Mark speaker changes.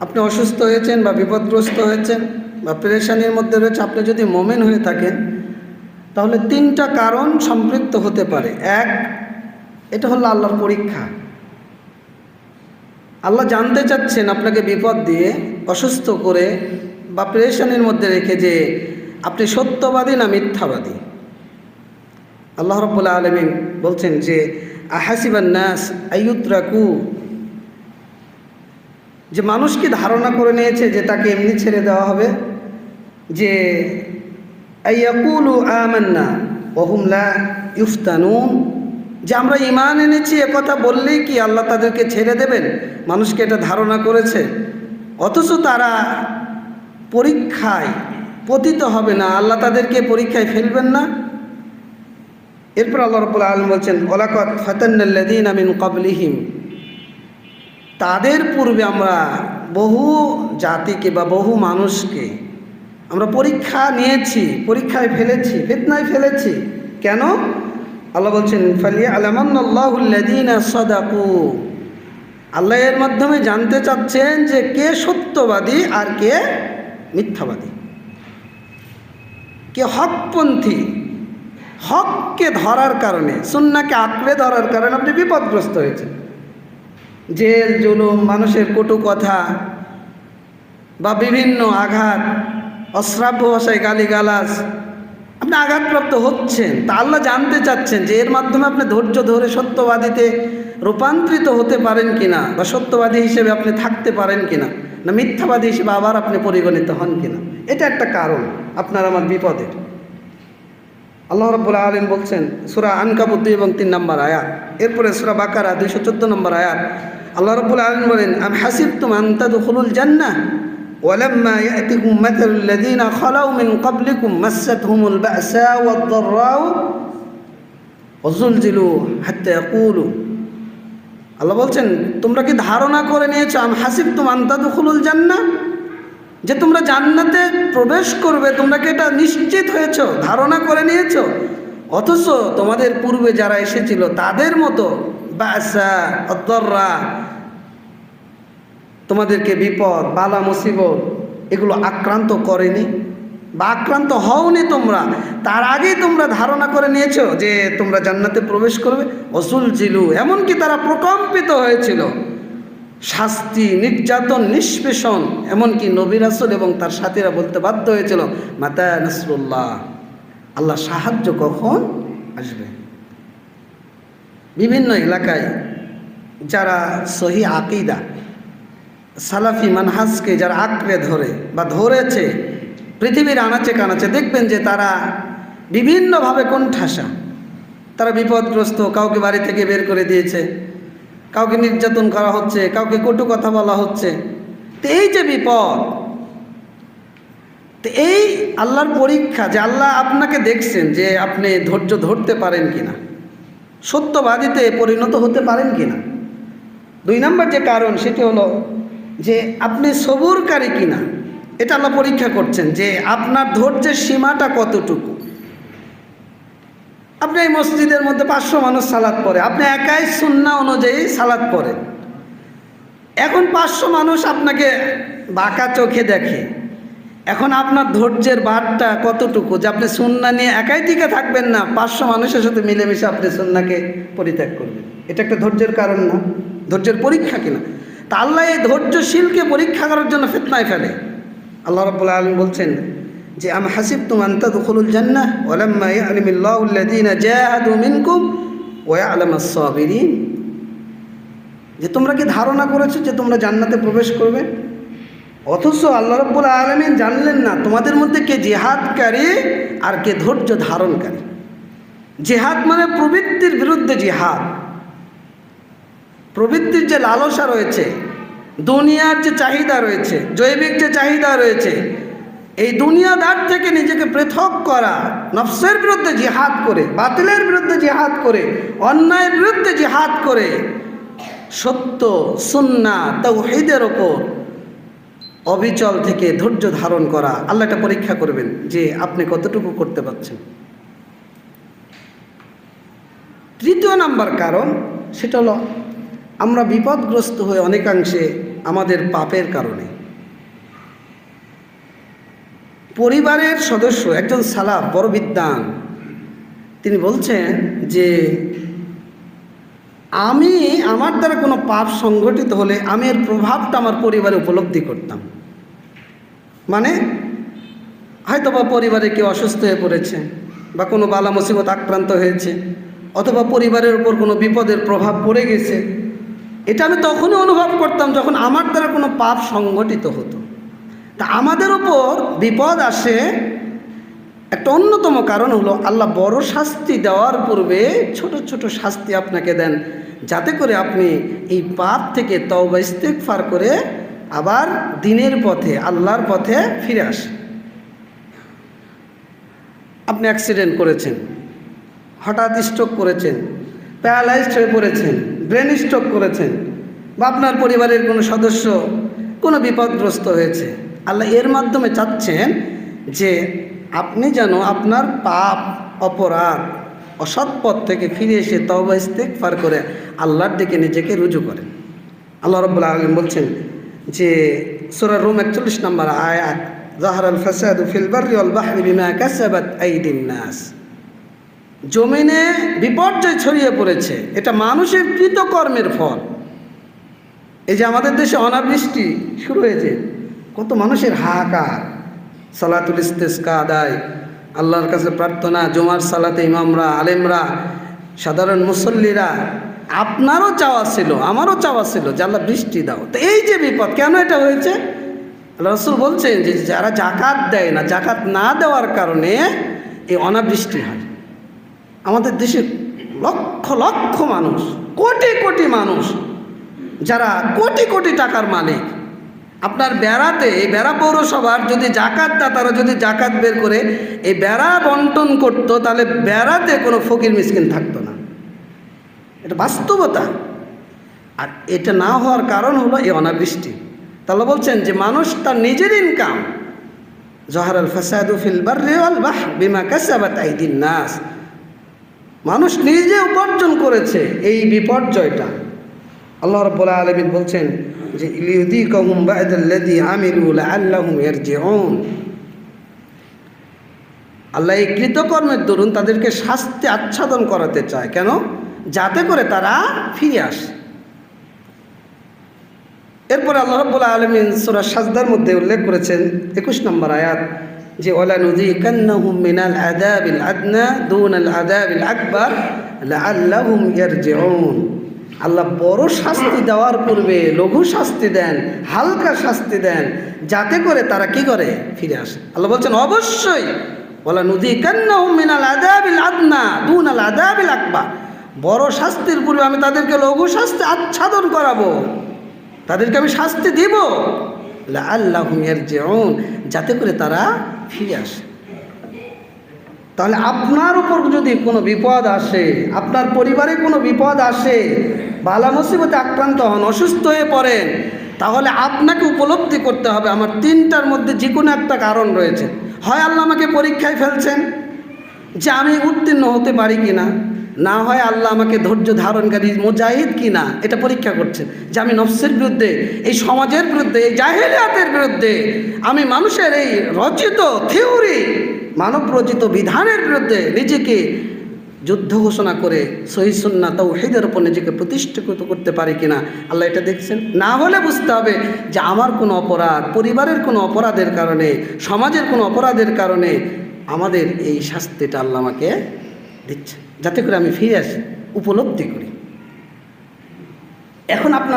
Speaker 1: আপনি অসুস্থ হয়েছেন বা বিপদগ্রস্ত হয়েছেন বা পেরেশানির মধ্যে রয়েছে, আপনি যদি মোমেন হয়ে থাকেন, তাহলে তিনটা কারণ সম্পৃক্ত হতে পারে। এক, এটা হলো আল্লাহর পরীক্ষা। আল্লাহ জানতে চাচ্ছেন আপনাকে বিপদ দিয়ে, অসুস্থ করে বা প্রেশানির মধ্যে রেখে যে আপনি সত্যবাদী না মিথ্যাবাদী। আল্লাহ রব্বুল্লা আলমিন বলছেন যে, আহাসিবান নাস আইয়ুত্রাকু যে মানুষ কি ধারণা করে নিয়েছে যে তাকে এমনি ছেড়ে দেওয়া হবে, যে যে আমরা ইমান এনেছি, এ কথা বললেই কি আল্লাহ তাদেরকে ছেড়ে দেবেন? মানুষকে এটা ধারণা করেছে। অথচ তারা পরীক্ষায় পতিত হবে না, আল্লাহ তাদেরকে পরীক্ষায় ফেলবেন না। এরপর আল্লাহ রব্বুল আলম বলছেন ওলাকত ফতান্নাল্লাদিন আমিন কবলিহিম তাদের পূর্বে আমরা বহু জাতিকে বা বহু মানুষকে আমরা পরীক্ষা নিয়েছি, পরীক্ষায় ফেলেছি, ফেতনায় ফেলেছি। কেন? আল্লাহ বলছেন ফালিয়া আলামান্লাহুল্লাদিনা সদাকু। আল্লাহ এর মাধ্যমে জানতে চাচ্ছেন যে কে সত্যবাদী আর কে মিথ্যাবাদী। কে হকপন্থী, হককে ধরার কারণে, সুন্নাকে আঁকড়ে ধরার কারণে আপনি বিপদগ্রস্ত হয়েছেন। জেল, জুলুম, মানুষের কটু কথা বা বিভিন্ন আঘাত, অশ্রাব্য ভাষায় গালিগালাজ, আপনি আঘাতপ্রাপ্ত হচ্ছেন। তা আল্লাহ জানতে চাচ্ছেন যে এর মাধ্যমে আপনি ধৈর্য ধরে সত্যবাদীতে রূপান্তরিত হতে পারেন কিনা বা সত্যবাদী হিসেবে আপনি থাকতে পারেন কিনা না মিথ্যাবাদী হিসেবে আবার আপনি পরিগণিত হন কিনা? এটা একটা কারণ আপনার আমার বিপদের। আল্লাহ রব্বুল আলম বলছেন, সুরা আনকাবুদ দুই এবং তিন নম্বর আয়াত। এরপরে সুরা বাকারা দুইশো চোদ্দ নম্বর আয়াত। আল্লাহ রব্বুল আলম বলেন আমি হাসিব তুম আন্তাদুল জান্না ولما يأتكم مثل الذين خلوا من قبلكم مستهم البأساء والضراء وزلزلوا حتى يقولوا আল্লাহ বলছেন তোমরা কি ধারণা করে নিয়েছো আমি হাসিব তুম আন্তাদুল জান্না যে তোমরা জান্নাতে প্রবেশ করবে তোমরা কি এটা নিশ্চিত হয়েছ ধারণা করে নিয়েছ অথচ তোমাদের পূর্বে যারা এসেছিল তাদের মতো বাসা অদ্দররা তোমাদেরকে বিপদ, বালা, মুসিবত, এগুলো আক্রান্ত করেনি বা আক্রান্ত হওনি তোমরা। তার আগেই তোমরা ধারণা করে নিয়েছো যে তোমরা জান্নাতে প্রবেশ করবে। অসুল জিলু, এমনকি তারা প্রকম্পিত হয়েছিল। শাস্তি, নির্যাতন, নিষ্পেষণ, এমনকি নবীর আসল এবং তার সাথীরা বলতে বাধ্য হয়েছিল, মাতা নসরুল্লাহ, আল্লাহ সাহায্য কখন আসবে? বিভিন্ন এলাকায় যারা সহি আকিদা, সালাফি মানহাজকে যারা আঁকড়ে ধরে বা ধরেছে, পৃথিবীর আনাচে কানাচে, দেখবেন যে তারা বিভিন্নভাবে কোণঠাসা। তারা বিপদগ্রস্ত, কাউকে বাড়ি থেকে বের করে দিয়েছে, কাউকে নির্যাতন করা হচ্ছে, কাউকে কটু কথা বলা হচ্ছে। তো এই যে বিপদ, তো এই আল্লাহর পরীক্ষা যে আল্লাহ আপনাকে দেখছেন যে আপনি ধৈর্য ধরতে পারেন কিনা। সত্যবাদীতে পরিণত হতে পারেন কিনা? দুই নম্বর যে কারণ সেটি হলো যে আপনি সবুরকারী কিনা, এটা আল্লাহ পরীক্ষা করছেন যে আপনার ধৈর্যের সীমাটা কতটুকু। আপনি এই মসজিদের মধ্যে পাঁচশো মানুষ সালাদ পড়ে, আপনি একাই সুন্না অনুযায়ী সালাদ পড়েন। এখন পাঁচশো মানুষ আপনাকে বাঁকা চোখে দেখে এখন আপনার ধৈর্যের বারটা কতটুকু? যে আপনি সুন্না নিয়ে একাই টিকে থাকবেন না, পাঁচশো মানুষের সাথে মিলেমিশে আপনি সুন্নাকে পরিত্যাগ করবেন। এটা একটা ধৈর্যের কারণ না। ধৈর্যের পরীক্ষা কিনা? তা আল্লাহ এই ধৈর্যশীলকে পরীক্ষা করার জন্য ফেতনায় ফেলে। আল্লাহ রব্বুল আলম বলছেন যে, আম হাসিব তুম আন্তা দুখুল জান্না ওলাম্মা ইয়ালিমিল্লাহুল্লাযীনা জাহাদু সাবিরিন যে তোমরা কি ধারণা করেছ যে তোমরা জান্নাতে প্রবেশ করবে? অথচ আল্লাহ রব্বুল আলমিন জানলেন না তোমাদের মধ্যে কে জেহাদকারী আর কে ধৈর্য ধারণকারী। জেহাদ মানে প্রবৃত্তির বিরুদ্ধে জিহাদ। প্রবৃত্তির যে লালসা রয়েছে, দুনিয়ার যে চাহিদা রয়েছে, জৈবিক যে চাহিদা রয়েছে, এই দুনিয়াদার থেকে নিজেকে পৃথক করা, নফসের বিরুদ্ধে জিহাদ করে, বাতিলের বিরুদ্ধে জিহাদ করে, অন্যায়ের বিরুদ্ধে জিহাদ করে, সত্য সুন্না তৌহিদের ওপর অবিচল থেকে ধৈর্য ধারণ করা, আল্লাহ একটা পরীক্ষা করবেন যে আপনি কতটুকু করতে পারছেন। তৃতীয় নাম্বার কারণ সেটা হলো, আমরা বিপদগ্রস্ত হয়ে অনেকাংশে আমাদের পাপের কারণে। পরিবারের সদস্য, একজন সালাফ, বড় বিদ্বান, তিনি বলছেন যে, আমি আমার দ্বারা কোনো পাপ সংগঠিত হলে আমি এর প্রভাবটা আমার পরিবারে উপলব্ধি করতাম। মানে হয়তো বা পরিবারে কেউ অসুস্থ হয়ে পড়েছে বা কোনো বালা মুসিবত আক্রান্ত হয়েছে, অথবা পরিবারের উপর কোনো বিপদের প্রভাব পড়ে গেছে, এটা আমি তখনই অনুভব করতাম যখন আমার দ্বারা কোনো পাপ সংগঠিত হতো। তা আমাদের উপর বিপদ আসে, একটা অন্যতম কারণ হলো আল্লাহ বড় শাস্তি দেওয়ার পূর্বে ছোট ছোট শাস্তি আপনাকে দেন, যাতে করে আপনি এই পাপ থেকে তওবা ইস্তেগফার করে আবার দিনের পথে, আল্লাহর পথে ফিরে আসেন আপনি অ্যাক্সিডেন্ট করেছেন, হঠাৎ স্ট্রোক করেছেন প্যারালাইজড হয়ে পড়েছেন ব্রেন স্ট্রোক করেছেন, বা আপনার পরিবারের কোনো সদস্য কোনো বিপদগ্রস্ত হয়েছে, আল্লাহ এর মাধ্যমে চাচ্ছেন যে আপনি যেন আপনার পাপ, অপরাধ, অসৎ পথ থেকে ফিরে এসে তবা ইস্তেগফার করে আল্লাহর দিকে নিজেকে রুজু করেন। আল্লাহ রব্বুল্লাহ আলম বলছেন যে সুরা রুম একচল্লিশ নম্বর আয়াত জাহার আল ফাসাদ ফিল বাররি ওয়াল বাহরি বিমা কাসাবাত আইদিন নাস। জমিনে বিপর্যয় ছড়িয়ে পড়েছে, এটা মানুষের কৃতকর্মের ফল। এই যে আমাদের দেশে অনাবৃষ্টি শুরু হয়েছে, কত মানুষের হাহাকার। সালাতুল ইস্তেস্কা আদায় আল্লাহর কাছে প্রার্থনা, জুমার সালাতে ইমামরা, আলেমরা, সাধারণ মুসল্লিরা আপনারও চাওয়া ছিল, আমারও চাওয়া ছিল যে আল্লাহ বৃষ্টি দাও। তো এই যে বিপদ, কেন এটা হয়েছে? রসুল বলছেন যে যারা জাকাত দেয় না জাকাত না দেওয়ার কারণে এই অনাবৃষ্টি হয়। আমাদের দেশে লক্ষ লক্ষ মানুষ, কোটি কোটি মানুষ, যারা কোটি কোটি টাকার মালিক। আপনার বেড়াতে, এই বেড়া পৌরসভার যদি জাকাত তারা যদি জাকাত বের করে, এই বেড়া বন্টন করতো, তাহলে বেড়াতে কোনো ফকির মিসকিন থাকতো না। এটা বাস্তবতা। আর এটা না হওয়ার কারণ হলো এই অনাবৃষ্টি। তাহলে বলছেন যে মানুষ তার নিজের ইনকাম জহার আল ফাসাদু ফিল বাহ বিমা কাসাবাত আইদিন নাস। মানুষ নিজে উপার্জন করেছে এই বিপর্যয়টা। আল্লাহ রব্বুল আলমিন বলছেন যে ইলিউদি কহুম বায়দাল্লাদি আমিরুল আল্লাহুম ইয়ারজিউন। আল্লাহ এই কৃতকর্মের দরুন তাদেরকে শাস্তি আচ্ছাদন করাতে চায়। কেন? যাতে করে তারা ফিরে আসে। এরপরে আল্লাহ রব্বুল আলমিন সুরা সাজদার মধ্যে উল্লেখ করেছেন, একুশ নম্বর আয়াত, যে ওলা নদী কান্নাহুম মিনাল আদাবিল আদনা দুন আল আদাবিল আল্লাহ বড় শাস্তি দেওয়ার পূর্বে লঘু শাস্তি দেন, হালকা শাস্তি দেন, যাতে করে তারা কি করে? ফিরে আসে। আল্লাহ বলছেন, অবশ্যই বলা নদী কান্নাহুম মিনাল আদাবিল আদনা দুন আল আদাবিল আকবর। বড় শাস্তির পূর্বে আমি তাদেরকে লঘু শাস্তি আচ্ছাদন করাবো। তাদেরকে আমি শাস্তি দিব। আল্লাহ যেউন যাতে করে তারা ফিরে আসে। তাহলে আপনার উপর যদি কোনো বিপদ আসে, আপনার পরিবারে কোনো বিপদ আসে, বালা মুসিবতে আক্রান্ত হন, অসুস্থ হয়ে পড়েন, তাহলে আপনাকে উপলব্ধি করতে হবে। আমার তিনটার মধ্যে যে কোনো একটা কারণ রয়েছে। হয় আল্লাহ আমাকে পরীক্ষায় ফেলছেন যে আমি উত্তীর্ণ হতে পারি কি না না হয় আল্লাহ আমাকে ধৈর্য ধারণকারী মুজাহিদ কি না এটা পরীক্ষা করছেন যে আমি নফসের বিরুদ্ধে, এই সমাজের বিরুদ্ধে, এই জাহেলিয়াতের বিরুদ্ধে, আমি মানুষের এই রচিত থিওরি, মানব রচিত বিধানের বিরুদ্ধে নিজেকে যুদ্ধ ঘোষণা করে সহিসন্না তৌহিদের ওপর নিজেকে প্রতিষ্ঠিত করতে পারি কিনা, আল্লাহ এটা দেখছেন? না হলে বুঝতে হবে যে আমার কোনো অপরাধ, পরিবারের কোনো অপরাধের কারণে, সমাজের কোনো অপরাধের কারণে আমাদের এই শাস্তিটা আল্লাহ আমাকে দিচ্ছে যাতে করে আমি ফিরে আসি উপলব্ধি করি। এখন আপনার